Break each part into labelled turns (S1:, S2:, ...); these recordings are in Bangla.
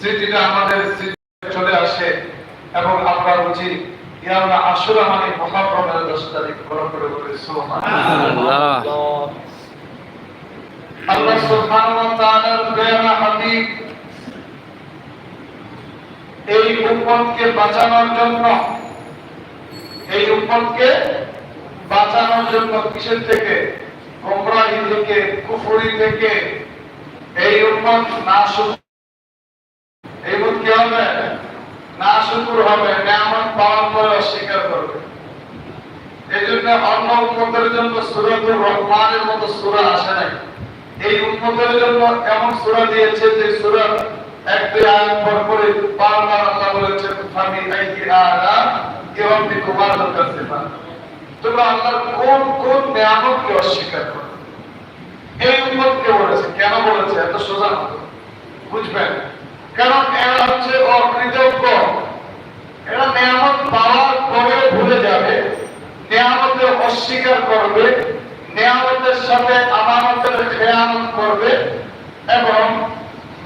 S1: স্মৃতিটা আমাদের চলে আসে এবং আমরা বুঝি ইয়ামা আশুরা মানে মহাপ্রমের দশ তারিখ গ্রহণ করে বলে
S2: আল্লাহ।
S1: আল্লাহ সুবহানাহু ওয়া তাআলার প্রেরণা হাবিব এই উম্মতকে বাঁচানোর জন্য এই উম্মতকে বাঁচানোর জন্য কিসের থেকে? গোমরাহি থেকে কুফরি থেকে। এই উম্মত না কি হবে? না শুকুর হবে, নিয়ামত পাওয়ার পরে অস্বীকার করবে। এই জন্য অন্য উন্মতের জন্য সুরাতুর রহমানের মতো সুরা আসে নাই। এই উন্মতের জন্য এমন সুরা দিয়েছে যে সুরা এক, দুই আয়াত পর পরে বারবার আল্লাহ বলেছেন, ফামি আইকি আলা তোমার কাছে না তোমরা আল্লাহর কোন কোন নিয়ামতকে অস্বীকার করো? এই উন্মতকে বলেছে। কেন বলেছে? এত সোজা বুঝবেন? কারণ এরা হচ্ছে অকৃতজ্ঞ? এরা নিয়ামত পাওয়ার ভুলে যাবে। নিয়ামতের অস্বীকার করবে, নিয়ামতের সাথে আমানতের করবে এবং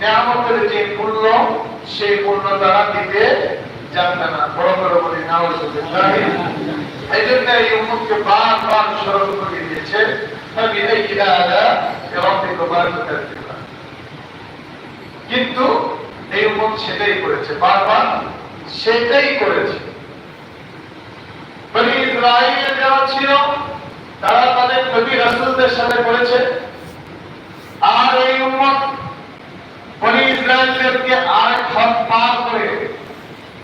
S1: নিয়ামতের যে মূল্য, সেই মূল্য দ্বারা দিতে জানবে না। বড় বলি, নাউজুবিল্লাহ। এই জন্য এই বারবার স্মরণ করে দিয়েছে কিন্তু সেটাই করেছে বারবার সেটাই করেছে। বনি যারা ছিল তারা তাদের নবী রাসূলদের সাথে করেছে। আর এই উম্মত বনি ইসরায়েলদেরকে হাত পার করে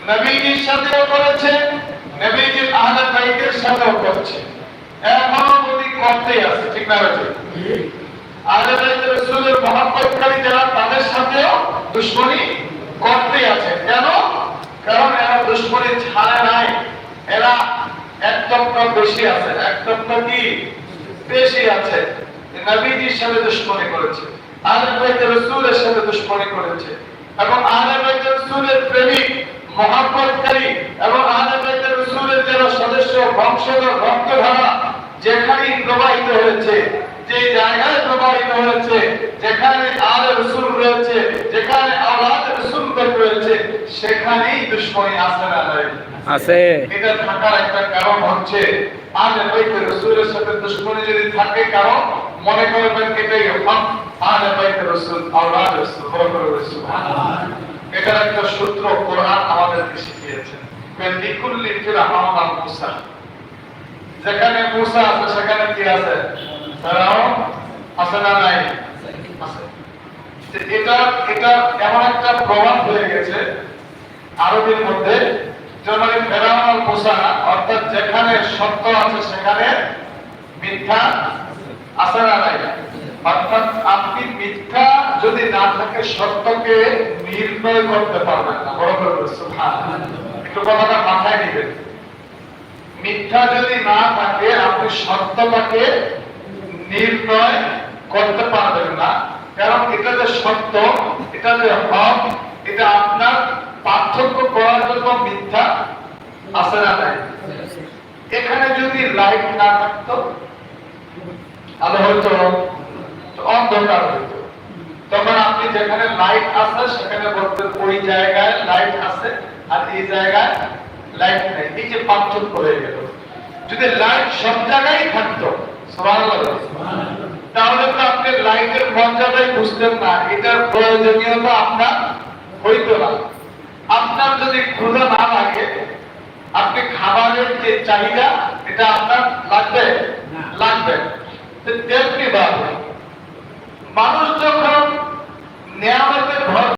S1: নবীজির সাথেও করেছে নবীজির আহলে বাইতের সাথেও করছে। এখনও যদি করতেই আছে ঠিক না হয়েছে আহলে বাইত রাসূলের যারা তাদের সাথেও দুশ্মনী করতেই আছে কেন? কারণ এরা দুশ্মনী ছাড়ে নাই। এরা এক টপকা বেশি আছে এক টপকা কি? বেশি আছে নবীজির সাথে দুশ্মনী করেছে। আহলে বাইত রাসূলের সাথে দুশ্মনী করেছে। এবং আহলে বাইত রাসূলের প্রেমিক, মহব্বতকারী এবং আহলে বাইত রাসূলের যারা সদস্য, বংশধর রক্তধারা যেখানেই প্রবাহিত হয়েছে যে জায়গায় প্রবাহিত হয়েছে, যেখানে আলে রসুল রয়েছে, যেখানে রয়েছে সেখানেই দুশ্মনী আসে না
S2: আছে।
S1: এটা থাকার একটা কারণ হচ্ছে আলে বাইতে রসুলের সাথে দুশ্মনী যদি থাকে কারণ মনে করবেন এটাই হক আলে বাইতে রসুল আওলাদ রসুল বরকর রসুল এটার একটা সূত্র কোরআন আমাদেরকে শিখিয়েছে। লিকুল্লি ফিরআউন আল মুসা। যেখানে মুসা আছে সেখানে কি আছে? ফেরাউন আছে না নাই? আছে এটা এটা এমন একটা প্রভাব হয়ে গেছে আরবের মধ্যে অর্থাৎ যেখানে সত্য আছে সেখানে মিথ্যা আছে নাই? অর্থাৎ আপনি মিথ্যা যদি না থাকে, সত্যকে নির্ণয় করতে পারবেন না। বড় করে একটু কথাটা মাথায় নিবেন। মিথ্যা যদি না থাকে, আপনি সত্যটাকে নির্ণয় করতে পারবেন না। কারণ এটা যে সত্য, এটা যে হক, এটা আপনার পার্থক্য করার জন্য মিথ্যা আছে না নাই? এখানে যদি লাইট না থাকতো আলো হয়তো অন্ধকার হইতো। তখন আপনি যেখানে লাইট আছে, সেখানে বলতেন ওই জায়গায় লাইট আছে আর এই জায়গায় লাইট নেই। এই যে পার্থক্য হয়ে গেল। যদি লাইট সব জায়গায় থাকতো, সুবহানাল্লাহ। তাহলে তো আপনি লাইটের মর্যাদাই বুঝতেন না এটার প্রয়োজনীয়তা আপনার হইত না। আপনার যদি ক্ষুধা না লাগে আপনি খাবারের যে চাহিদা এটা আপনার লাগবে? লাগবে। তেমনি ভাবে মানুষ যখন নিয়ামতের ভর